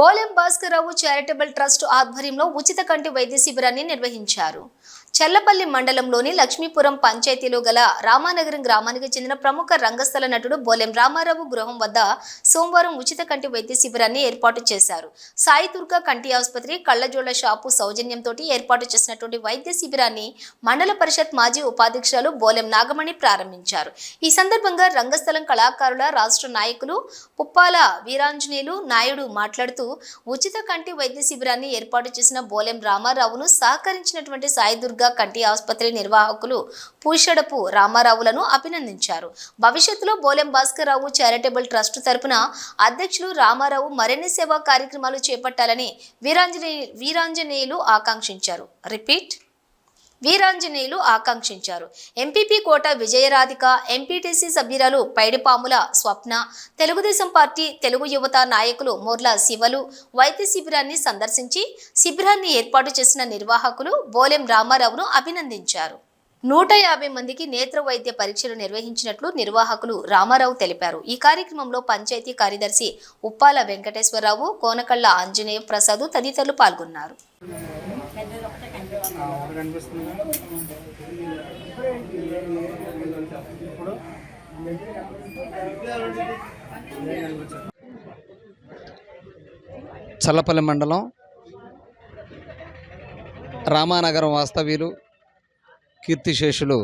Bolem Bhaskara Rao charitable trust ఆధ్వర్యంలో ఉచిత కంటి వైద్య శిబిరాన్ని నిర్వహించారు. చల్లపల్లి మండలంలోని లక్ష్మీపురం పంచాయతీలో గల రామానగరం గ్రామానికి చెందిన ప్రముఖ రంగస్థల నటుడు బోలెం రామారావు గృహం వద్ద సోమవారం ఉచిత కంటి వైద్య శిబిరాన్ని ఏర్పాటు చేశారు. సాయి దుర్గా కంటి ఆసుపత్రి కళ్ళజోళ్ళ షాపు సౌజన్యంతో ఏర్పాటు చేసినటువంటి వైద్య శిబిరాన్ని మండల పరిషత్ మాజీ ఉపాధ్యక్షురాలు బోలెం నాగమణి ప్రారంభించారు. ఈ సందర్భంగా రంగస్థలం కళాకారుల రాష్ట్ర నాయకులు పుప్పాల వీరాంజనేయులు నాయుడు మాట్లాడుతూ ఉచిత కంటి వైద్య శిబిరాన్ని ఏర్పాటు చేసిన బోలెం రామారావును సహకరించినటువంటి సాయి దుర్గా కంటి ఆసుపత్రి నిర్వాహకులు పూషడపు రామారావులను అభినందించారు. భవిష్యత్తులో బోలెం భాస్కర్రావు చారిటబుల్ ట్రస్ట్ తరపున అధ్యక్షులు రామారావు మరిన్ని సేవా కార్యక్రమాలు చేపట్టాలని వీరాంజనే వీరాంజనేయులు ఆకాంక్షించారు. రిపీట్. వీరాంజనేయులు ఆకాంక్షించారు. ఎంపీపీ కోట విజయరాధిక ఎంపీటీసీ సభ్యురాలు పైడిపాముల స్వప్న తెలుగుదేశం పార్టీ తెలుగు యువత నాయకులు మోర్ల శివలు వైద్య శిబిరాన్ని సందర్శించి శిబిరాన్ని ఏర్పాటు చేసిన నిర్వాహకులు బోలెం రామారావును అభినందించారు. నూట యాభై మందికి నేత్ర వైద్య పరీక్షలు నిర్వహించినట్లు నిర్వాహకులు రామారావు తెలిపారు. ఈ కార్యక్రమంలో పంచాయతీ కార్యదర్శి ఉప్పాల వెంకటేశ్వరరావు కోనకళ్ళ ఆంజనేయ ప్రసాద్ తదితరులు పాల్గొన్నారు. ఒకటి కనిపిస్తుంది? ఇప్పుడు? చల్లపల్లి మండలం రామానగరం వాస్తవ్యులు కీర్తిశేషులు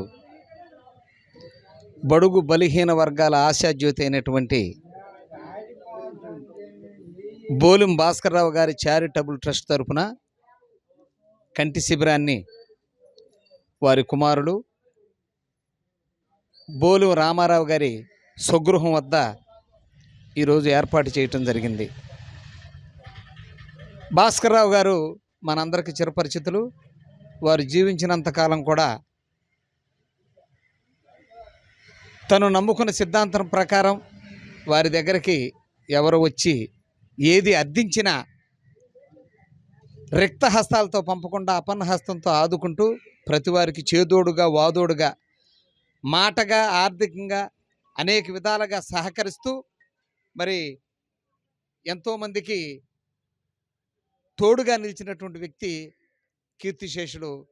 బడుగు బలిహీన వర్గాల ఆశాజ్యోతి అయినటువంటి బోలిం భాస్కర్రావు గారి చారిటబుల్ ట్రస్ట్ తరపున కంటి శిబిరాన్ని వారి కుమారులు బోలు రామారావు గారి స్వగృహం వద్ద ఈరోజు ఏర్పాటు చేయటం జరిగింది. భాస్కర్రావు గారు మనందరికీ చిరపరిచితులు. వారు జీవించినంత కాలం కూడా తను నమ్ముకున్న సిద్ధాంతం ప్రకారం వారి దగ్గరికి ఎవరు వచ్చి ఏది అర్థించినా రిక్త హస్తాలతో పంపకుండా అపన్న హస్తంతో ఆదుకుంటూ ప్రతివారికి చేదోడుగా వాదోడుగా మాటగా ఆర్థికంగా అనేక విధాలుగా సహకరిస్తూ మరి ఎంతోమందికి తోడుగా నిలిచినటువంటి వ్యక్తి కీర్తిశేషుడు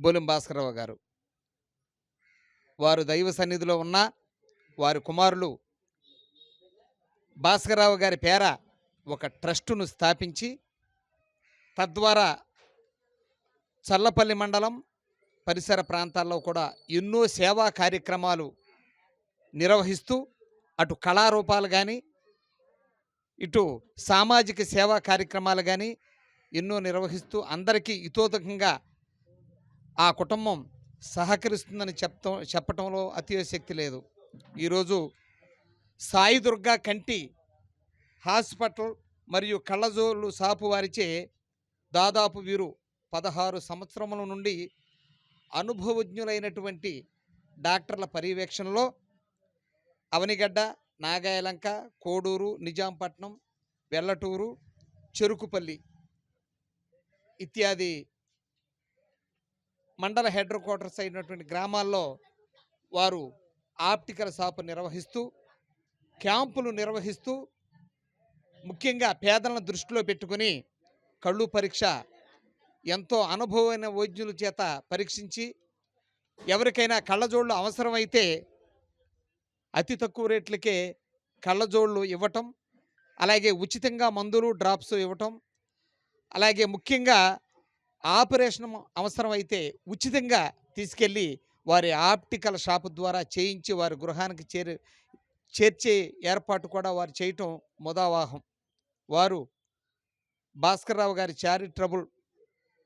బోలిం భాస్కరరావు గారు. వారు దైవ సన్నిధిలో ఉన్న వారి కుమారులు భాస్కరరావు గారి పేర ఒక ట్రస్టును స్థాపించి తద్వారా చల్లపల్లి మండలం పరిసర ప్రాంతాల్లో కూడా ఎన్నో సేవా కార్యక్రమాలు నిర్వహిస్తూ అటు కళారూపాలు కానీ ఇటు సామాజిక సేవా కార్యక్రమాలు కానీ ఎన్నో నిర్వహిస్తూ అందరికీ ఇతోదకంగా ఆ కుటుంబం సహకరిస్తుందని చెప్తాం చెప్పటంలో అతిశక్తి లేదు. ఈరోజు సాయి దుర్గా కంటి హాస్పిటల్ మరియు కళ్ళజోళ్ళు సాపు వారిచే దాదాపు వీరు పదహారు సంవత్సరముల నుండి అనుభవజ్ఞులైనటువంటి డాక్టర్ల పర్యవేక్షణలో అవనిగడ్డ నాగాయలంక కోడూరు నిజాంపట్నం వెల్లటూరు చెరుకుపల్లి ఇత్యాది మండల హెడ్ క్వార్టర్స్ అయినటువంటి గ్రామాల్లో వారు ఆప్టికల్ షాపు నిర్వహిస్తూ క్యాంపులు నిర్వహిస్తూ ముఖ్యంగా పేదలను దృష్టిలో పెట్టుకుని కళ్ళు పరీక్ష ఎంతో అనుభవమైన వైద్యుల చేత పరీక్షించి ఎవరికైనా కళ్ళజోళ్ళు అవసరమైతే అతి తక్కువ రేట్లకే కళ్ళజోళ్ళు ఇవ్వటం అలాగే ఉచితంగా మందులు డ్రాప్స్ ఇవ్వటం అలాగే ముఖ్యంగా ఆపరేషన్ అవసరమైతే ఉచితంగా తీసుకెళ్ళి వారి ఆప్టికల్ షాపు ద్వారా చేయించి వారి గృహానికి చేరి చేర్చే ఏర్పాటు కూడా వారు చేయటం ముదావాహం వారు భాస్కర్రావు గారి చారిటబుల్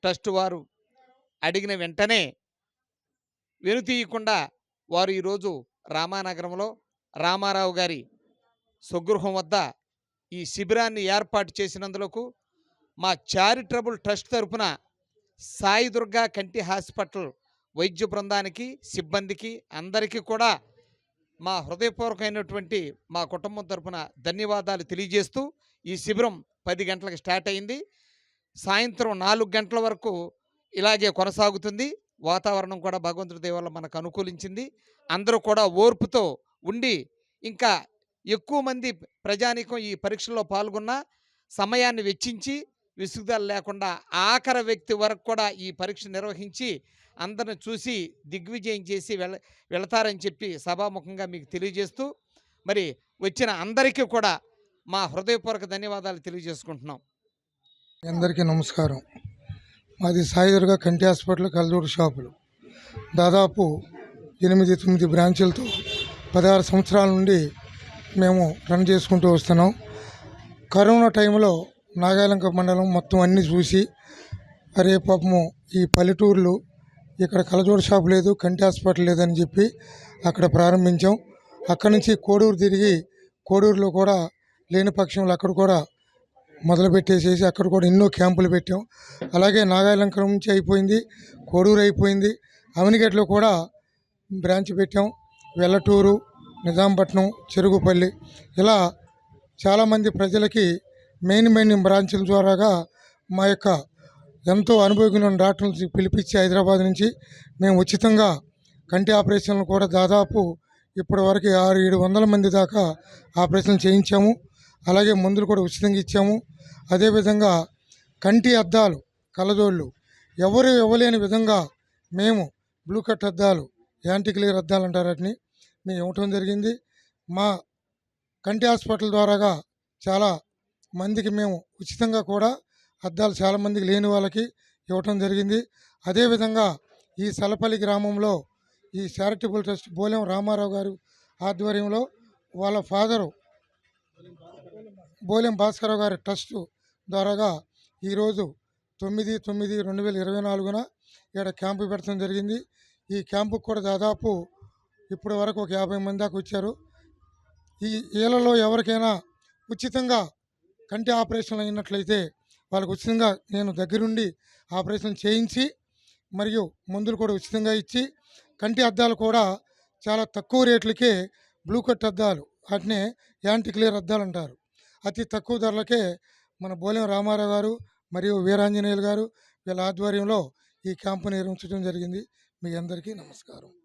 ట్రస్ట్ వారు అడిగిన వెంటనే వెనుతీయకుండా వారు ఈరోజు రామానగరంలో రామారావు గారి స్వగృహం వద్ద ఈ శిబిరాన్ని ఏర్పాటు చేసినందులకు మా చారిటబుల్ ట్రస్ట్ తరపున సాయి దుర్గా కంటి హాస్పిటల్ వైద్య బృందానికి సిబ్బందికి అందరికీ కూడా మా హృదయపూర్వకమైనటువంటి మా కుటుంబం తరపున ధన్యవాదాలు తెలియజేస్తూ ఈ శిబిరం పది గంటలకు స్టార్ట్ అయింది. సాయంత్రం నాలుగు గంటల వరకు ఇలాగే కొనసాగుతుంది. వాతావరణం కూడా భగవంతుడి దయ మనకు అనుకూలించింది. అందరూ కూడా ఓర్పుతో ఉండి ఇంకా ఎక్కువ మంది ప్రజానీకం ఈ పరీక్షల్లో పాల్గొన్న సమయాన్ని వెచ్చించి విసుగుదల లేకుండా ఆఖరి వ్యక్తి వరకు కూడా ఈ పరీక్ష నిర్వహించి అందరిని చూసి దిగ్విజయం చేసి వెళ వెళతారని చెప్పి సభాముఖంగా మీకు తెలియజేస్తూ మరి వచ్చిన అందరికీ కూడా మా హృదయపూర్వక ధన్యవాదాలు తెలియజేసుకుంటున్నాం. అందరికీ నమస్కారం. మాది సాయిదుర్గ కంటి హాస్పిటల్ కల్లూరు షాపులు. దాదాపు ఎనిమిది తొమ్మిది బ్రాంచులతో పదహారు సంవత్సరాల నుండి మేము రన్ చేసుకుంటూ వస్తున్నాం. కరోనా టైంలో నాగాలంక మండలం మొత్తం అన్నీ చూసి అరే పాపము ఈ పల్లెటూర్లు ఇక్కడ కలజోడు షాప్ లేదు కంటి హాస్పిటల్ లేదని చెప్పి అక్కడ ప్రారంభించాం. అక్కడి నుంచి కోడూరు తిరిగి కోడూరులో కూడా లేని పక్షంలో అక్కడ కూడా మొదలు పెట్టేసేసి అక్కడ కూడా ఎన్నో క్యాంపులు పెట్టాం. అలాగే నాగాలంకరం నుంచి అయిపోయింది కోడూరు అయిపోయింది అవనిగట్లో కూడా బ్రాంచ్ పెట్టాం. వెల్లటూరు నిజాంపట్నం చెరుగుపల్లి ఇలా చాలామంది ప్రజలకి మెయిన్ మెయిన్ బ్రాంచ్ల ద్వారాగా మా యొక్క ఎంతో అనుభవజ్ఞులైన డాక్టర్లు పిలిపించి హైదరాబాద్ నుంచి మేము ఉచితంగా కంటి ఆపరేషన్లు కూడా దాదాపు ఇప్పటి వరకు ఆరు ఏడు వందల మంది దాకా ఆపరేషన్ చేయించాము. అలాగే మందులు కూడా ఉచితంగా ఇచ్చాము. అదేవిధంగా కంటి అద్దాలు కలదోళ్ళు ఎవరు ఇవ్వలేని విధంగా మేము బ్లూ కట్ అద్దాలు యాంటీ క్లియర్ అద్దాలు అంటారు వాటిని మేము ఇవ్వటం జరిగింది. మా కంటి హాస్పిటల్ ద్వారాగా చాలా మందికి మేము ఉచితంగా కూడా అద్దాలు చాలా మందికి లేని వాళ్ళకి ఇవ్వటం జరిగింది. అదేవిధంగా ఈ సలపల్లి గ్రామంలో ఈ చారిటబుల్ ట్రస్ట్ బోలెం రామారావు గారు ఆధ్వర్యంలో వాళ్ళ ఫాదరు బోలెం భాస్కరరావు గారి ట్రస్ట్ ద్వారాగా ఈరోజు తొమ్మిది తొమ్మిది రెండు వేల ఇరవై నాలుగున ఇక్కడ క్యాంపు పెట్టడం జరిగింది. ఈ క్యాంపుకు కూడా దాదాపు ఇప్పటి వరకు ఒక యాభై మంది దాకా వచ్చారు. ఈ ఏళ్ళలో ఎవరికైనా ఉచితంగా కంటి ఆపరేషన్ అయినట్లయితే వాళ్ళకు ఉచితంగా నేను దగ్గరుండి ఆపరేషన్ చేయించి మరియు మందులు కూడా ఉచితంగా ఇచ్చి కంటి అద్దాలు కూడా చాలా తక్కువ రేట్లకే బ్లూ కట్ అద్దాలు వాటినే యాంటీ క్లియర్ అద్దాలు అంటారు. అతి తక్కువ ధరలకే మన బోలెం రామారావు గారు మరియు వీరాంజనేయులు గారు వీళ్ళ ఆధ్వర్యంలో ఈ క్యాంపు నిర్వహించడం జరిగింది. మీ అందరికీ నమస్కారం.